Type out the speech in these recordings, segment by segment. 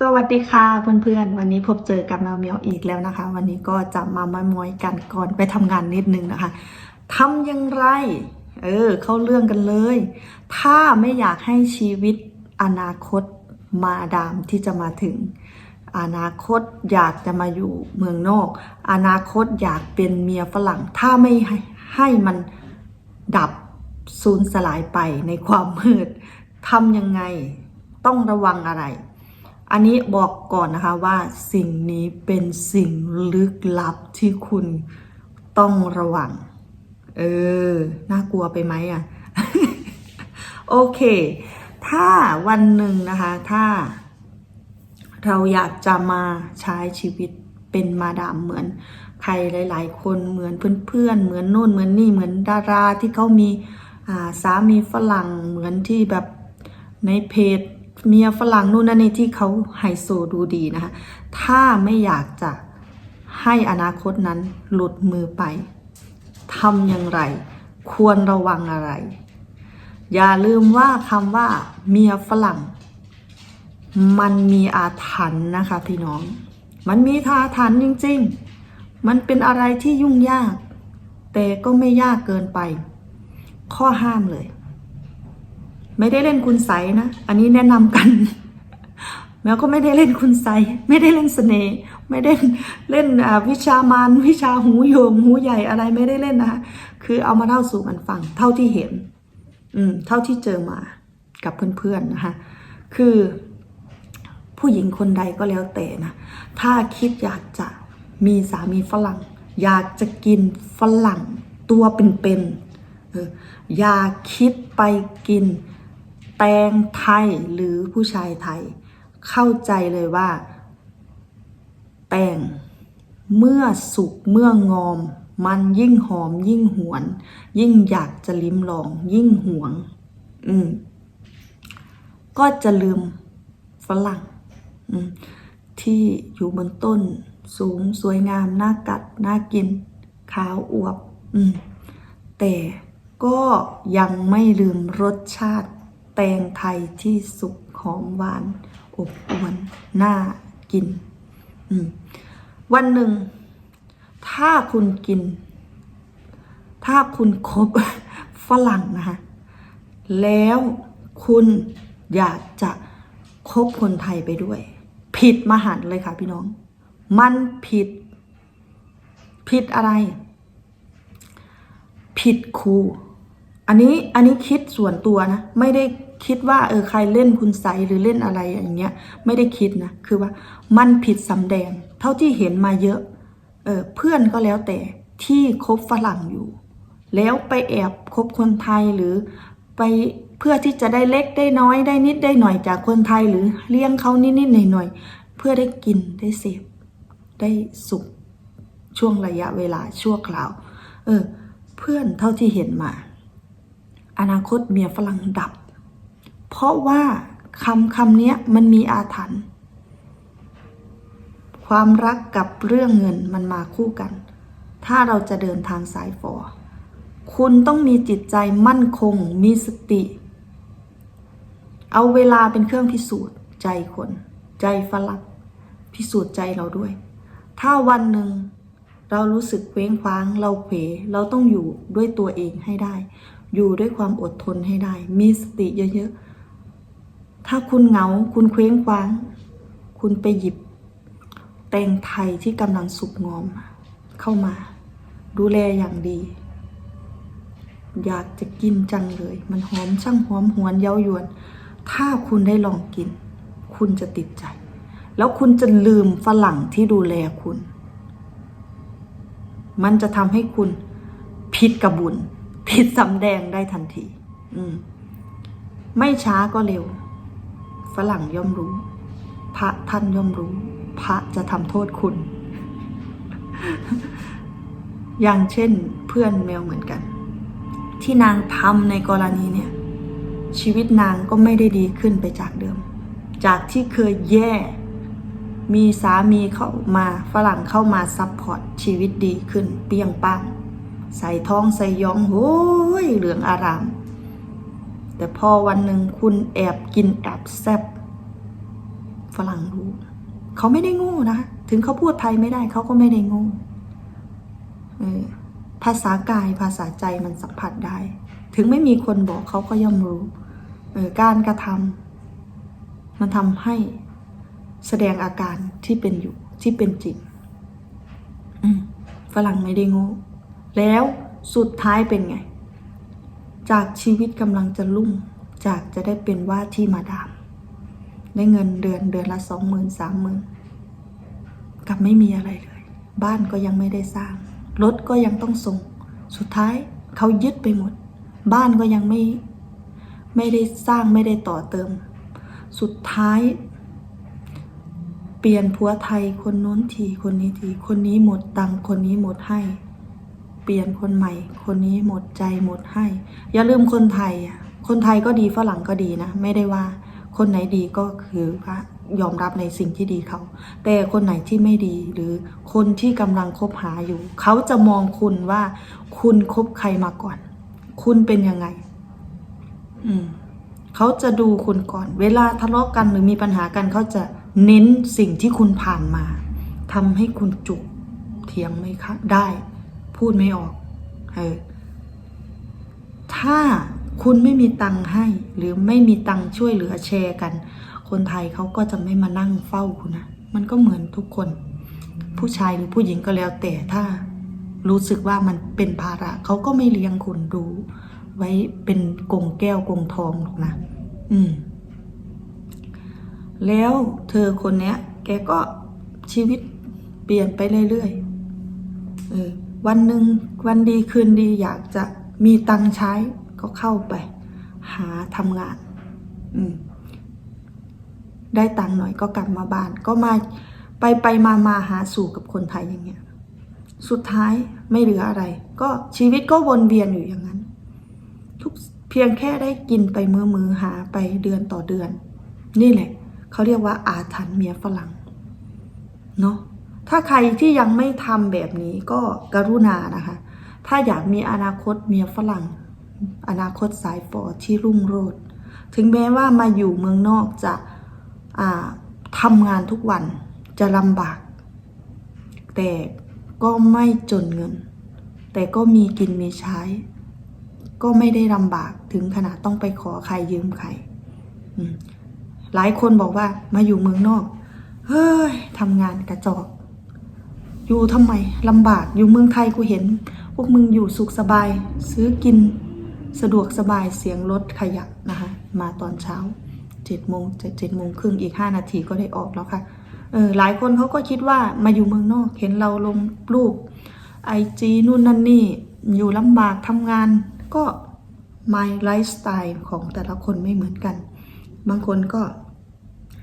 สวัสดีค่ะเพื่อนๆ วันนี้พบเจอกับแมวเมียวอีกแล้วนะคะ วันนี้ก็จะมามามอยกันก่อนไปทำงานนิดนึงนะคะทำอย่างไร เออ เข้าเรื่องกันเลย ถ้าไม่อยากให้ชีวิตอนาคตมาดามที่จะมาถึง อนาคตอยากจะมาอยู่เมืองนอก อนาคตอยากเป็นเมียฝรั่ง ถ้าไม่ให้ให้มันดับสูญสลายไปในความมืด ทำยังไงต้องระวังอะไร อันนี้บอกก่อนนะคะว่าสิ่งนี้เป็นสิ่งลึกลับที่คุณต้องระวัง เออ น่ากลัวไปไหมอะ โอเค ถ้าวันหนึ่งนะคะ ถ้า เราอยากจะมาใช้ชีวิตเป็นมาดามเหมือนใครหลาย ๆ คนเหมือนเพื่อนๆ เหมือนโน่นเหมือนนี่เหมือนดาราที่เขามีอ่าสามีฝรั่งเหมือนที่แบบ ในเพจเมียฝรั่งนู่นนั่นนี่ที่เขาไฮโซดูดีนะคะ ถ้าไม่อยากจะให้อนาคตนั้นหลุดมือไปทำอย่างไร ควรระวังอะไร อย่าลืมว่าคำว่าเมียฝรั่ง มันมีอาถรรพ์นะคะพี่น้อง มันมีอาถรรพ์จริง ๆ มันเป็นอะไรที่ยุ่งยาก แต่ก็ไม่ยากเกินไป ข้อห้ามเลย ไม่ได้เล่นคุณใสนะ อันนี้แนะนำกันแมวก็ไม่ได้เล่นคุณใสไม่ได้เล่นเสน่ห์ไม่ได้เล่นวิชามานวิชาหูโยงหูใหญ่อะไรไม่ได้เล่นนะคะคือเอามาเล่าสู่กันฟัง เท่าที่เห็น อืม เท่าที่เจอมากับเพื่อนๆนะคะ คือผู้หญิงคนใดก็แล้วแต่นะ ถ้าคิดอยากจะมีสามีฝรั่ง อยากจะกินฝรั่งตัวเป็นๆอออย่าคิดไปกิน แตงไทยหรือผู้ชายไทย เข้าใจเลยว่าแตงเมื่อสุกเมื่องอม มันยิ่งหอมยิ่งหวน ยิ่งอยากจะลิ้มลอง ยิ่งหวง อืม ก็จะลืมฝรั่งอืมที่อยู่บนต้น สูงสวยงาม น่ากัด น่ากิน ขาวอวบ อืม แต่ก็ยังไม่ลืมรสชาติ แตงไทยที่สุกหอมหวาน อบอวนน่ากิน วันหนึ่ง ถ้าคุณกิน ถ้าคุณคบฝรั่งนะคะแล้วคุณอยากจะคบคนไทยไปด้วย ผิดมหันเลยค่ะพี่น้อง มันผิด ผิดอะไร ผิดครูอันนี้อันนี้คิดส่วนตัวนะ ไม่ได้ คิดว่าเออใครเล่นคุณใสหรือเล่นอะไรอย่างเงี้ย ไม่ได้คิดนะ คือว่ามันผิดสำแดง เท่าที่เห็นมาเยอะ เออเพื่อนก็แล้วแต่ที่คบฝรั่งอยู่ แล้วไปแอบคบคนไทยหรือไปเพื่อที่จะได้เล็กได้น้อยได้นิดได้หน่อยจากคนไทยหรือเลี้ยงเขานิดๆหน่อยๆเพื่อได้กินได้เสพได้สุขช่วงระยะเวลาชั่วคราว เออ เพื่อนเท่าที่เห็นมา อนาคตเมียฝรั่งดับ เพราะว่าคำคำเนี้ยมันมีอาถรรพ์ความรักกับเรื่องเงินมันมาคู่กัน ถ้าเราจะเดินทางสายฟอคุณต้องมีจิตใจมั่นคง มีสติ เอาเวลาเป็นเครื่องพิสูจน์ใจคน ใจฝรั่งพิสูจน์ใจเราด้วย ถ้าวันหนึ่งเรารู้สึกเคว้งคว้าง เราเผลเราต้องอยู่ด้วยตัวเองให้ได้ อยู่ด้วยความอดทนให้ได้ มีสติเยอะๆ ถ้าคุณเหงาคุณเคว้งคว้าง คุณไปหยิบ แตงไทยที่กำลังสุกงอม เข้ามา ดูแลอย่างดี อยากจะกินจังเลย มันหอมช่างหอมหวนเย้ายวน ถ้าคุณได้ลองกิน คุณจะติดใจ แล้วคุณจะลืมฝรั่งที่ดูแลคุณ มันจะทำให้คุณผิดกับบุญผิดสำแดงได้ทันที อืม ไม่ช้าก็เร็ว ฝรั่งย่อมรู้ พระท่านย่อมรู้ พระจะทำโทษคุณ อย่างเช่นเพื่อนแมวเหมือนกัน ที่นางทำในกรณีเนี่ย ชีวิตนางก็ไม่ได้ดีขึ้นไปจากเดิม จากที่เคยแย่ มีสามีเข้ามาฝรั่งเข้ามาซัพพอร์ตชีวิตดีขึ้น เปียงป้างใส่ท้องใส่ยองโอ้ยเหลืองอาราม แต่พอวันหนึ่งคุณแอบกินแอบแซบฝรั่งรู้ เขาไม่ได้โงูนะ ถึงเขาพูดไทยไม่ได้เขาก็ไม่ได้โงูภาษากายภาษาใจมันสัมผัสได้ ถึงไม่มีคนบอกเขาก็ย่อมรู้การกระทำมันทำให้แสดงอาการที่เป็นอยู่ที่เป็นจริงฝรั่งไม่ได้โงูแล้วสุดท้ายเป็นไง จากชีวิตกำลังจะรุ่งจากจะได้เป็นว่าที่มาดาม ได้เงินเดือนเดือนละสองหมื่นสามหมื่นกลับไม่มีอะไรเลย บ้านก็ยังไม่ได้สร้าง รถก็ยังต้องส่ง สุดท้ายเขายึดไปหมด บ้านก็ยังไม่ ไม่ได้สร้างไม่ได้ต่อเติม สุดท้าย เปลี่ยนผัวไทยคนโน้นทีคนนี้ที คนนี้หมดตังคนนี้หมดให้ เปลี่ยนคนใหม่ คนนี้หมดใจหมดให้ อย่าลืมคนไทยอะคนไทยก็ดีฝรั่งก็ดีนะ ไม่ได้ว่าคนไหนดีก็คือพระยอมรับในสิ่งที่ดีเขา แต่คนไหนที่ไม่ดีหรือคนที่กำลังคบหาอยู่ เขาจะมองคุณว่าคุณคบใครมาก่อน คุณเป็นยังไง อืมเขาจะดูคุณก่อน เวลาทะเลาะกันหรือมีปัญหากันเขาจะเน้นสิ่งที่คุณผ่านมาทำให้คุณจุกเถียงไหมคะ ได้ พูดไม่ออกเออถ้าคุณไม่มีตังค์ให้ หรือไม่มีตังค์ช่วยเหลือแชร์กัน คนไทยเขาก็จะไม่มานั่งเฝ้าคุณนะมันก็เหมือนทุกคน ผู้ชายหรือผู้หญิงก็แล้วแต่ถ้ารู้สึกว่ามันเป็นภาระเขาก็ไม่เลี้ยงคุณดูไว้เป็นกงแก้วกงทองหรอกนะ อืม แล้วเธอคนเนี้ย แกก็ชีวิตเปลี่ยนไปเรื่อยๆ เออ วันหนึ่งวันดีคืนดีอยากจะมีตังค์ใช้ก็เข้าไป หาทำงาน อืม ได้ตังค์หน่อยก็กลับมาบ้าน ก็มาไปไปมามาหาสู่กับคนไทยอย่างเงี้ย สุดท้ายไม่เหลืออะไร ก็ชีวิตก็วนเวียนอยู่อย่างนั้น ทุกเพียงแค่ได้กินไปมือมือหาไปเดือนต่อเดือน นี่แหละ เขาเรียกว่าอาถรรพ์เมียฝรั่ง เนาะ ถ้าใครที่ยังไม่ทำแบบนี้ก็กรุณานะคะ ถ้าอยากมีอนาคตเมียฝรั่ง อนาคตสายฟอที่รุ่งโรจน์ถึงแม้ว่ามาอยู่เมืองนอกจะทำงานทุกวันจะลำบาก แต่ก็ไม่จนเงิน แต่ก็มีกินมีใช้ ก็ไม่ได้ลำบากถึงขนาดต้องไปขอใครยืมใครหลายคนบอกว่ามาอยู่เมืองนอก เฮ้ยทำงานกระจอก อยู่ทำไมลำบากอยู่เมืองไทยกูเห็น พวกมึงอยู่สุขสบาย ซื้อกินสะดวกสบายเสียงรถขยับนะคะ มาตอนเช้าเจ็ดโมงเจ็ดเจ็ดโมงครึ่งอีกห้านาทีก็ได้ออกแล้วค่ะเออหลายคนเขาก็คิดว่ามาอยู่เมืองนอกเห็นเราลงรูปไอจีนู่นนั่นนี่อยู่ลำบากทำงานก็ my lifestyle ของแต่ละคนไม่เหมือนกัน บางคนก็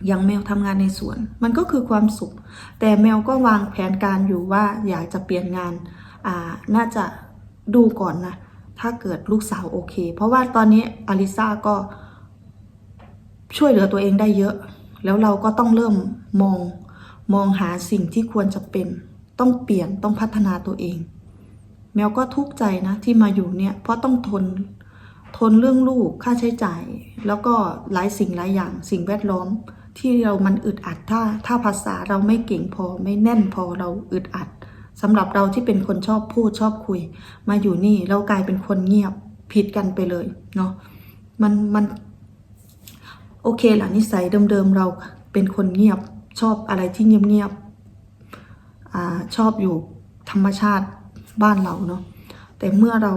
อย่างแมวทำงานในสวน มันก็คือความสุข แต่แมวก็วางแผนการอยู่ว่าอยากจะเปลี่ยนงานอ่าน่าจะดูก่อนนะ ถ้าเกิดลูกสาวโอเค เพราะว่าตอนนี้อลิซาก็ช่วยเหลือตัวเองได้เยอะ แล้วเราก็ต้องเริ่มมองมองหาสิ่งที่ควรจะเป็น ต้องเปลี่ยนต้องพัฒนาตัวเอง แมวก็ทุกข์ใจนะที่มาอยู่เนี่ย เพราะต้องทนทนเรื่องลูกค่าใช้จ่าย แล้วก็หลายสิ่งหลายอย่างสิ่งแวดล้อม ที่เรามันอึดอัดถ้าถ้าภาษาเราไม่เก่งพอไม่แน่นพอเราอึดอัดสำหรับเราที่เป็นคนชอบพูดชอบคุย มาอยู่นี่เรากลายเป็นคนเงียบผิดกันไปเลยเนาะมันมันโอเคล่ะนิสัยเดิมๆเราเป็นคนเงียบชอบอะไรที่เงียบๆอ่าชอบอยู่ธรรมชาติบ้านเราเนาะแต่เมื่อเรา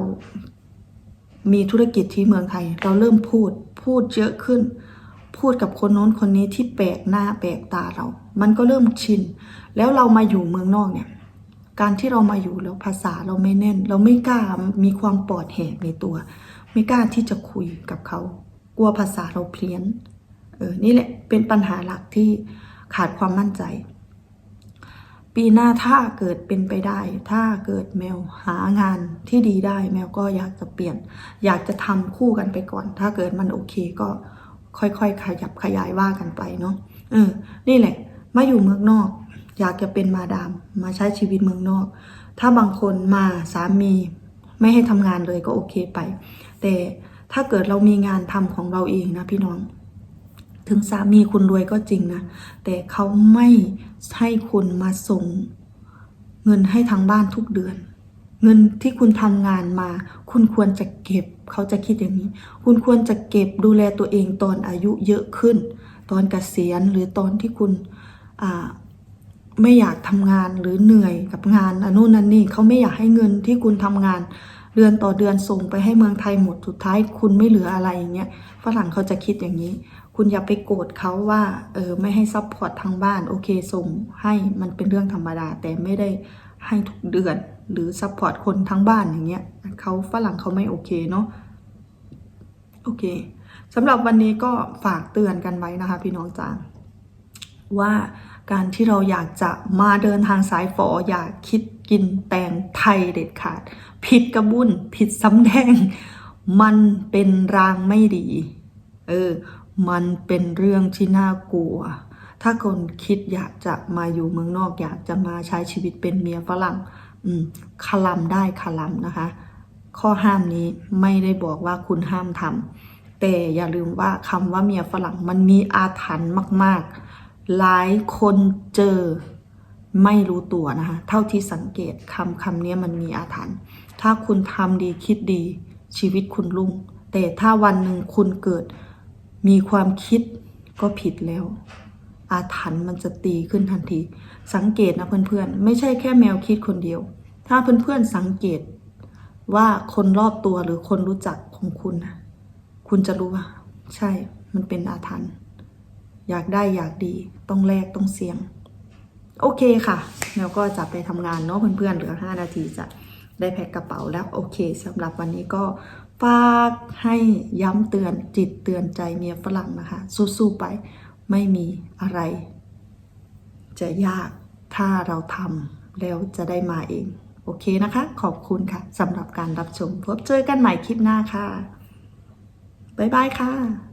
มีธุรกิจที่เมืองไทย เราเริ่มพูดพูดเยอะขึ้น พูดกับคนโน้นคนนี้ที่แปลกหน้าแปลกตาเรา มันก็เริ่มชิน แล้วเรามาอยู่เมืองนอกเนี่ย การที่เรามาอยู่แล้วภาษาเราไม่แน่น เราไม่กล้ามีความปลอดแหกในตัว ไม่กล้าที่จะคุยกับเขา กลัวภาษาเราเพี้ยน เออ นี่แหละเป็นปัญหาหลักที่ขาดความมั่นใจ ปีหน้าถ้าเกิดเป็นไปได้ ถ้าเกิดแมวหางานที่ดีได้ แมวก็อยากจะเปลี่ยน อยากจะทำคู่กันไปก่อน ถ้าเกิดมันโอเคก็ ค่อยๆขยับขยายว่ากันไปเนาะเออ นี่แหละ มาอยู่เมืองนอก อยากจะเป็นมาดาม มาใช้ชีวิตเมืองนอก ถ้าบางคนมาสามี ไม่ให้ทำงานเลยก็โอเคไป แต่ถ้าเกิดเรามีงานทำของเราเองนะพี่น้อง ถึงสามีคุณรวยก็จริงนะ แต่เขาไม่ให้คุณมาส่งเงินให้ทางบ้านทุกเดือน เงินที่คุณทำงานมา คุณควรจะเก็บ เขาจะคิดอย่างนี้ คุณควรจะเก็บดูแลตัวเองตอนอายุเยอะขึ้น ตอนเกษียณหรือตอนที่คุณไม่อยากทำงานหรือเหนื่อยกับงานอันนู้นนั่นนี่เขาไม่อยากให้เงินที่คุณทำงาน เดือนต่อเดือนส่งไปให้เมืองไทยหมดสุดท้าย คุณไม่เหลืออะไรอย่างเงี้ยฝรั่งเขาจะคิดอย่างนี้ คุณอย่าไปโกรธเขาว่าเออไม่ให้ซัพพอร์ตทางบ้านโอเคส่งให้มันเป็นเรื่องธรรมดาแต่ไม่ได้ให้ทุกเดือนหรือซัพพอร์ตคนทั้งบ้านอย่างเงี้ยเขาฝรั่งเขาไม่โอเคเนาะโอเคสำหรับวันนี้ก็ฝากเตือนกันไว้นะคะ พี่น้องจางว่าการที่เราอยากจะมาเดินทางสายฝออยากคิดกินแตงไทยเด็ดขาด ผิดกระบุญผิดสำแดง มันเป็นรางไม่ดี เออ มันเป็นเรื่องที่น่ากลัว ถ้าคนคิดอยากจะมาอยู่เมืองนอก อยากจะมาใช้ชีวิตเป็นเมียฝรั่ง คลำได้คลำนะคะ ข้อห้ามนี้ไม่ได้บอกว่าคุณห้ามทำแต่อย่าลืมว่าคำว่าเมียฝรั่งมันมีอาถรรพ์มาก ๆ หลายคนเจอไม่รู้ตัวนะคะเท่าที่สังเกตคำคำนี้มันมีอาถรรพ์ถ้าคุณทำดีคิดดีชีวิตคุณรุ่ง แต่ถ้าวันหนึ่งคุณเกิดมีความคิดก็ผิดแล้ว อาถรรพ์มันจะตีขึ้นทันที สังเกตนะเพื่อนๆ ไม่ใช่แค่แมวคิดคนเดียว ถ้าเพื่อนๆสังเกตว่าคนรอบตัวหรือคนรู้จักของคุณนะคุณจะรู้ว่า ใช่มันเป็นอาถรรพ์อยากได้อยากดี ต้องแลกต้องเสี่ยง โอเคค่ะ แล้วก็จะไปทำงานเนาะเพื่อนๆเหลือ 5 นาทีจะได้แพ็คกระเป๋าแล้วโอเคสำหรับวันนี้ก็ฝากให้ย้ำเตือนจิตเตือนใจเมียฝรั่งนะคะ สู้ๆไปไม่มีอะไร จะยาก ถ้าเราทำแล้วจะได้มาเอง โอเคนะคะ ขอบคุณค่ะสำหรับการรับชม พบเจอกันใหม่คลิปหน้าค่ะ บ๊ายบายค่ะ